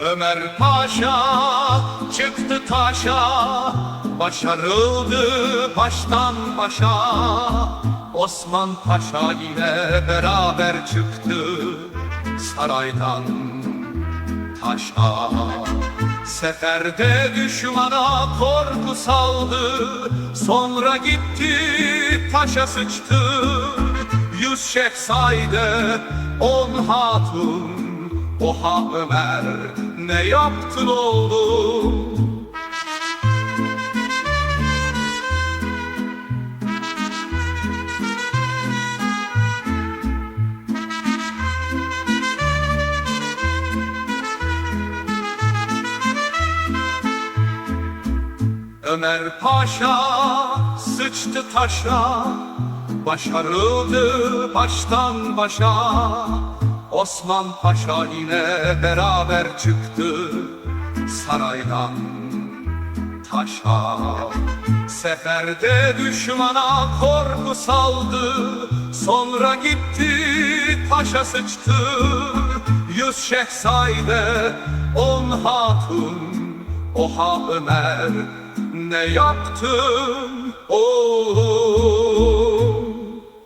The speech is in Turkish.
Ömer Paşa çıktı taşa Başarıldı baştan başa. Osman Paşa ile beraber çıktı Saraydan taşa. Seferde düşmana korku saldı Sonra gitti taşa sıçtı. Yüz şehzade on hatun Oha Ömer ne yaptın oğlum? Ömer Paşa sıçtı taşa Başarıldı baştan başa Osman Paşa ile beraber çıktı Saraydan taşa. Seferde düşmana korku saldı Sonra gitti taşa sıçtı. Yüz şehzade on hatun Oha Ömer ne yaptın? Oğlum